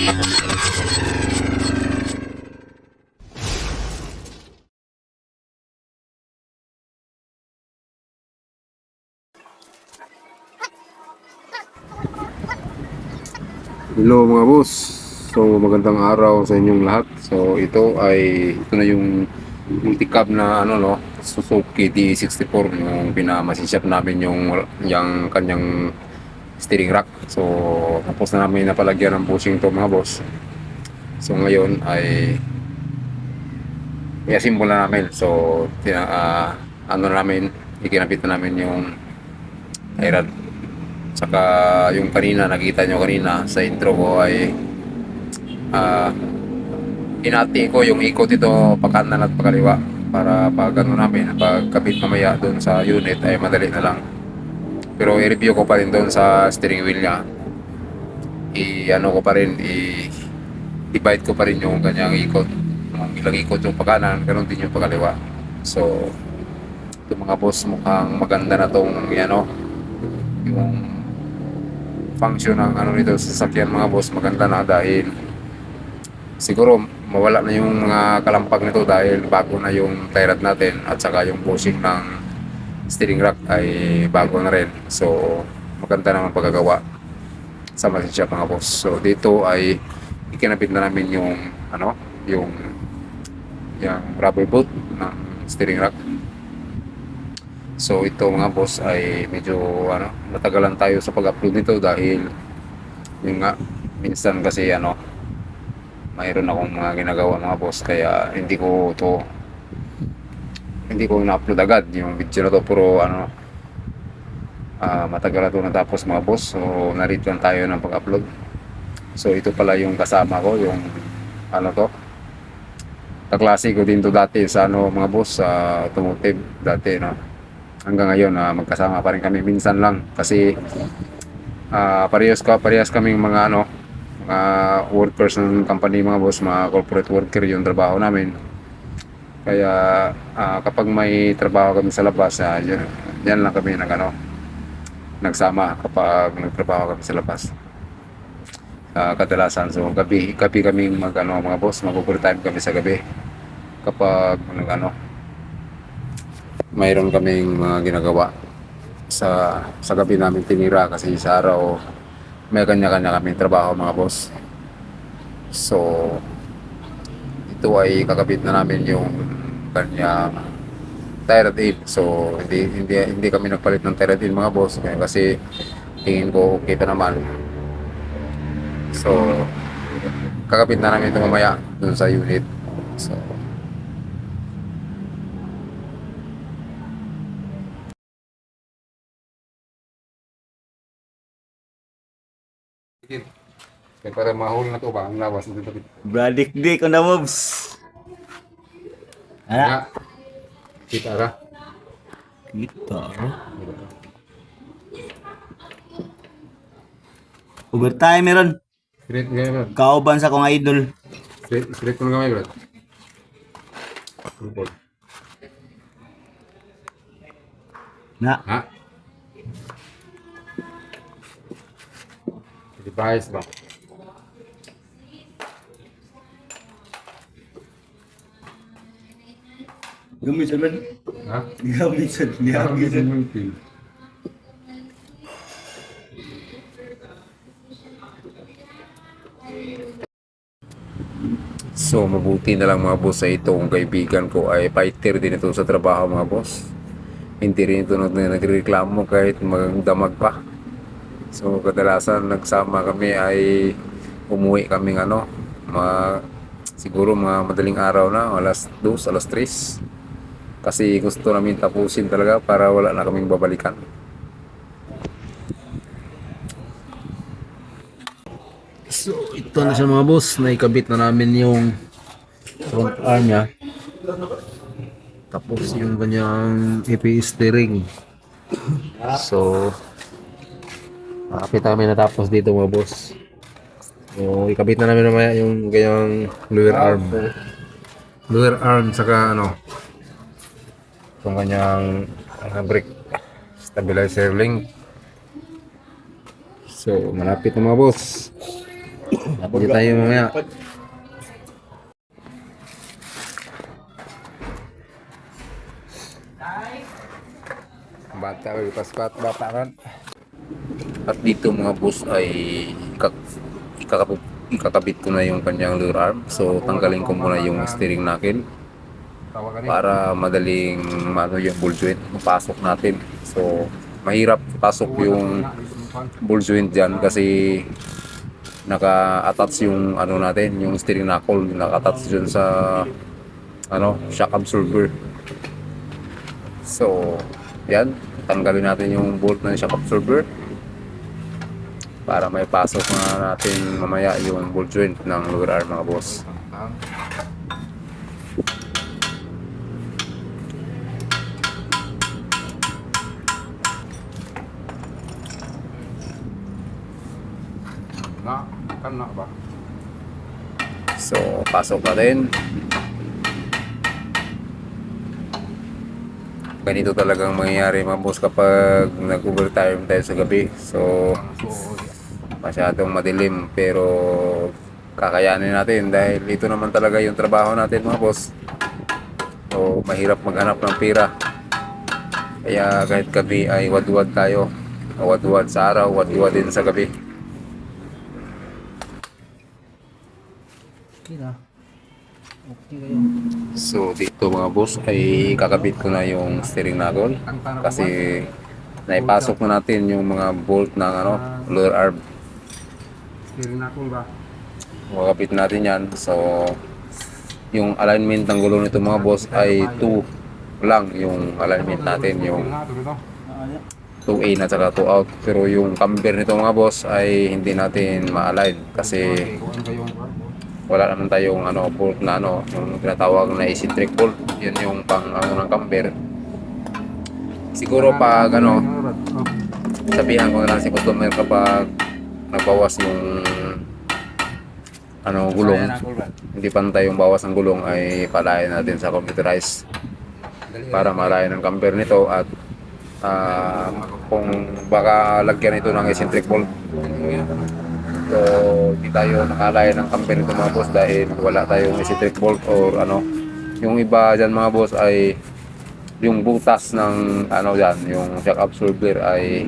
Hello mga boss. So magandang araw sa inyong lahat. So ito ay ito na yung multi-cab na ano no, Suzuki D64 yung pinamasinshop namin yung yung kanyang steering rack. So tapos na namin napalagyan ng bushing to mga boss. So ngayon ay i-assemble na namin. So tina, ah, ano na namin, ikinabit na namin yung tie rod Saka yung kanina, nakita nyo kanina sa intro ko ay ah inati ko yung ikot ito pakanan at pakaliwa para pag ano namin, pag kabit mamaya doon sa unit ay madali na lang. Pero i-review ko pa rin doon sa steering wheel niya. I-ano ko pa rin, i-divide ko pa rin yung kanyang ikot. Kung ilang ikot yung pakanan, ganun din yung pakaliwa. So, ito mga boss, mukhang maganda na tong ano, yung function ng ano nito sa sasakyan mga boss maganda na dahil siguro mawala na yung mga kalampag nito dahil bago na yung tie natin at saka yung bushing ng steering rack ay bago na rin. So maganda naman pagkagawa sa machine shop mga boss. So dito ay ikinabit na namin yung ano yung yung rubber boot ng steering rack. So ito mga boss ay medyo ano, natagalan tayo sa pag-upload nito dahil yung nga minsan kasi ano mayroon akong mga ginagawa mga boss kaya hindi ko to hindi ko na-upload agad yung video na to. Puro ano ah, matagal na to natapos mga boss. So narito lang tayo ng pag-upload. So ito pala yung kasama ko yung ano to? Kaklase ko din to dati sa ano mga boss sa automotive dati no? Hanggang ngayon na magkasama pa rin kami minsan lang. Kasi ah parehas ka parehas kaming mga ano mga workers ng company mga boss mga corporate worker yung trabaho namin kaya ah, kapag may trabaho kami sa labas ah, yan, yan lang kami nag ano nagsama kapag nagtrabaho kami sa labas Ah, kadalasan so gabi gabi kaming mag ano mga boss mag overtime kami sa gabi kapag nag ano mayroon kaming mga ginagawa sa sa gabi namin tinira kasi sa araw may kanya-kanya kaming trabaho mga boss. So ito ay kakabit na namin yung kanya tire in. So hindi hindi hindi kami nagpalit ng tire in mga boss kasi tingin ko pa naman. So kakabit na namin ito mamaya dun sa unit. So Kaya para mahul na to ba ang lawas ng dito. Bradik dik on the moves. Ya. Ano? Kita ka. Kita. Overtime meron. Straight nga bro. Kauban sa kong idol. Straight, straight ko na gamay bro. Report. Na. Ha? Device ba? Gamit sa man. Ha? Gamit sa gamit sa. So mabuti na lang mga boss sa ito kung kaibigan ko ay fighter din ito sa trabaho mga boss. Hindi rin ito nag- nagreklamo kahit magdamag pa. So kadalasan nagsama kami ay umuwi kaming ano, mga, siguro mga madaling araw na, alas 2, alas 3. Kasi gusto namin tapusin talaga para wala na kaming babalikan. So, ito na siya mga boss. Naikabit na namin yung front arm niya. Tapos yung kanyang EPS steering. So, makapit namin natapos dito mga boss. So, ikabit na namin namaya yung kanyang lower arm. Lower arm saka ano, itong kanyang uh, brake stabilizer link. So, malapit na mga boss. Hindi tayo mamaya. Bata ko paspat bata kan. At dito mga boss ay ikak ikakabit ko na yung kanyang lure arm. So tanggalin ko muna yung steering knuckle para madaling ano yung ball joint mapasok natin. So mahirap pasok yung ball joint dyan kasi naka-attach yung ano natin, yung steering knuckle naka-attach dyan sa ano, shock absorber. So, yan, tanggalin natin yung bolt ng shock absorber para may pasok na natin mamaya yung ball joint ng lower arm mga boss. Na, kan na ba? So, pasok natin. Ganito talagang mangyayari mga boss kapag nag-overtime tayo sa gabi. So, masyadong madilim pero kakayanin natin dahil ito naman talaga yung trabaho natin mga boss. So, mahirap maghanap ng pera. Kaya kahit gabi ay wadwad tayo. Wadwad sa araw, wadwad din sa gabi. Okay na. Okay kayo. So dito mga boss ay kakabit ko na yung steering knuckle kasi naipasok na natin yung mga bolt ng ano, lower arm. Steering knuckle ba? Kakabit natin yan. So yung alignment ng gulong nito mga boss ay 2 lang yung alignment natin yung Nga, tuloy to. 2A na saka 2 out pero yung camber nito mga boss ay hindi natin ma-align kasi Kuhan kayo ang kuhan. Wala naman tayong ano bolt na ano yung tinatawag na eccentric bolt. Yun yung pang ano ng camber. Siguro pag ano sabihan ko na lang si customer kapag nagbawas yung ano gulong. Hindi pantay yung bawas ng gulong ay palayan natin sa computerized para malayan ng camber nito at ah, kung baka lagyan ito ng eccentric bolt so hindi tayo nakalayan ng camber nito mga boss dahil wala tayong eccentric bolt or ano. Yung iba dyan mga boss ay yung butas ng ano dyan yung shock absorber ay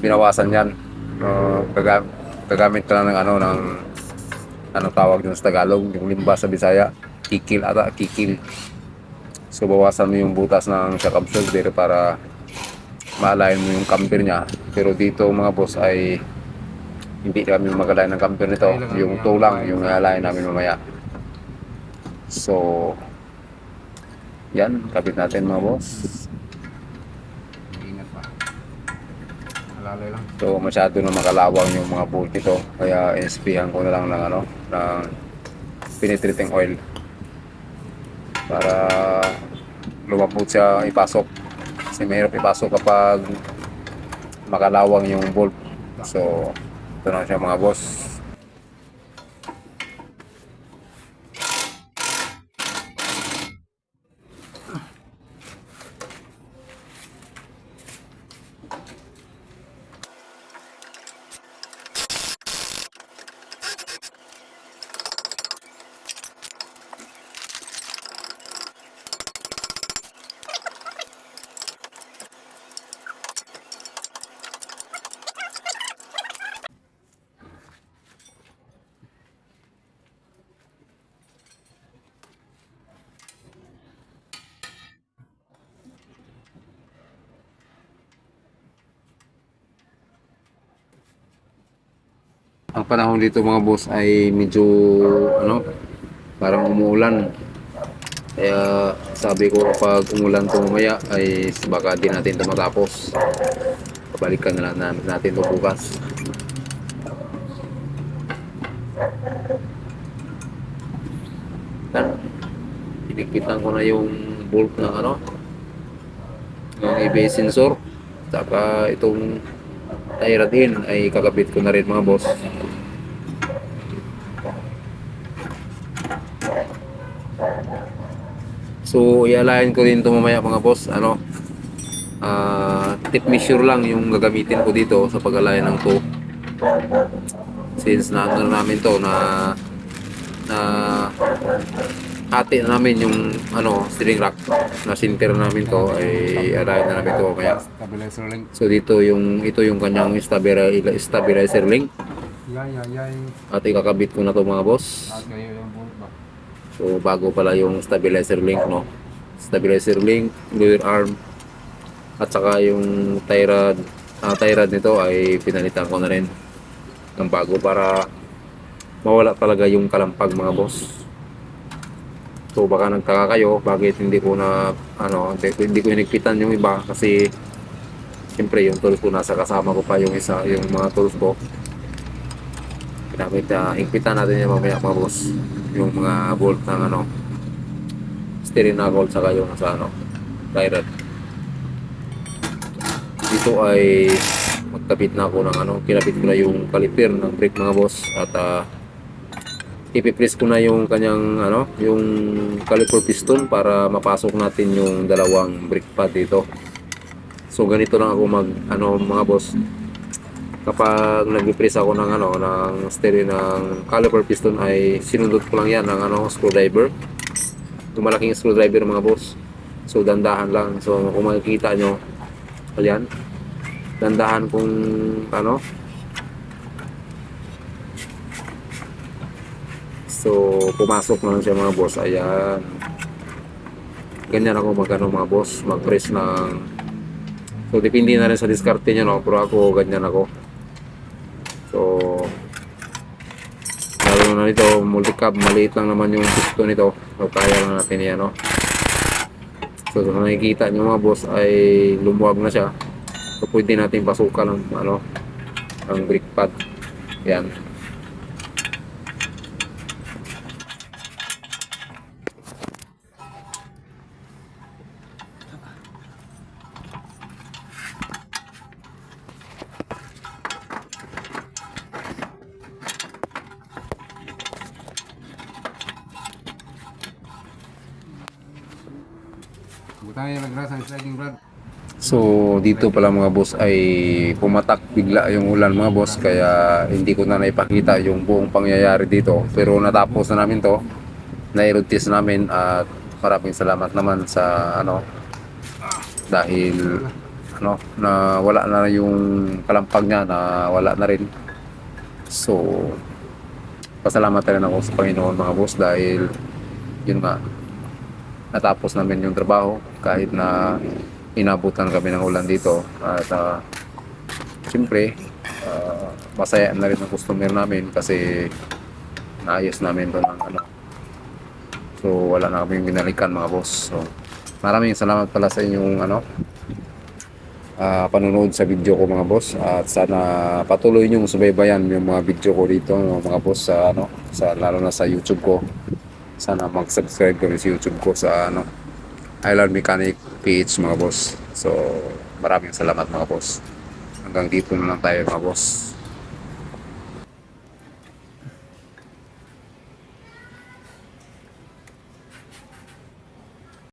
binawasan yan. Uh, gaga- gagamit ka ng ano ng ano tawag dun sa Tagalog? Yung limba sa Bisaya? Kikil ata kikil. So bawasan mo yung butas ng shock absorber para maalayin mo yung camber niya. Pero dito mga boss ay hindi kami magalayan ng camber nito. Yung toe lang yung aalayin namin mamaya. So yan kapit natin mga boss. Ingat pa. Alalay lang. So masyado na makalawang yung mga bolt nito. Kaya inspihan ko na lang ng ano ng penetrating oil. Para lumapot siya ipasok. Kasi mahirap ipasok kapag makalawang yung bolt. So ito na siya mga boss ang panahon dito mga boss ay medyo ano parang umuulan. Kaya sabi ko kapag umulan to mamaya ay baka di natin ito matapos. Pabalikan na lang natin ito bukas. Yan. Pinigpitan ko na yung bolt ng ano ng ABS sensor. Saka itong tie rod in ay kakabit ko na rin mga boss so ialahin ko din ito mamaya mga boss. Ano? Ah tip measure lang yung gagamitin ko dito sa pag-align ng to. Since na ano namin to na na hati na namin yung ano steering rack na sinter namin to ay alayin na namin to link. so dito yung ito yung kanyang stabilizer, link. At ikakabit ko na to mga boss. At kayo yung bolt ba? So bago pala yung stabilizer link no? Stabilizer link lower arm at saka yung tie rod. Ah, tie rod nito ay pinalitan ko na rin ng bago para mawala talaga yung kalampag mga boss. So baka nagtaka kayo bakit hindi ko na ano hindi, ko hinigpitan yung iba kasi siyempre yung tools ko nasa kasama ko pa yung isa yung mga tools ko. Pinamit, uh, higpitan natin yung mamaya mga boss. Yung mga bolt ng ano, steering knuckle saka yung sa ano, tie. Dito ay magkabit na ako ng ano, kinabit ko na yung caliper ng brake mga boss at uh, ipipress ko na yung kanyang ano, yung caliper piston para mapasok natin yung dalawang brake pad dito. So ganito lang ako mag ano mga boss, kapag nag-press ako ng ano ng steering ng caliper piston ay sinundot ko lang yan ng ano screwdriver. Yung malaking screwdriver mga boss. So dandahan lang. So kung makikita nyo ayan dandahan kung ano. So pumasok na lang siya mga boss. Ayan. Ganyan ako mag ano mga boss. Mag press ng so depende na rin sa diskarte nyo no? Pero ako ganyan ako So, lalo na nito, multi-cab, maliit lang naman yung piston nito. So, kaya lang natin yan, no? So, kung nakikita nyo mga boss, ay lumuwag na siya. So, pwede natin pasukan ng, ano, ang brake pad. Yan. So, dito pala mga boss ay pumatak bigla yung ulan mga boss kaya hindi ko na naipakita yung buong pangyayari dito. Pero natapos na namin to. Na-road test namin at maraming salamat naman sa ano dahil ano na wala na yung kalampag niya na wala na rin. So, pasalamat rin ako sa Panginoon mga boss dahil yun nga natapos namin yung trabaho kahit na inabutan kami ng ulan dito. At uh, siyempre ah, masaya na rin ang customer namin kasi naayos namin to ng ano. So wala na kaming binalikan mga boss. So maraming salamat pala sa inyong ano ah, panonood sa video ko mga boss. At sana patuloy niyong subaybayan yung mga video ko dito mga boss sa ano sa lalo na sa YouTube ko sana mag-subscribe kami sa YouTube ko sa ano Island Mechanic PH mga boss. So maraming salamat mga boss. Hanggang dito na lang tayo mga boss.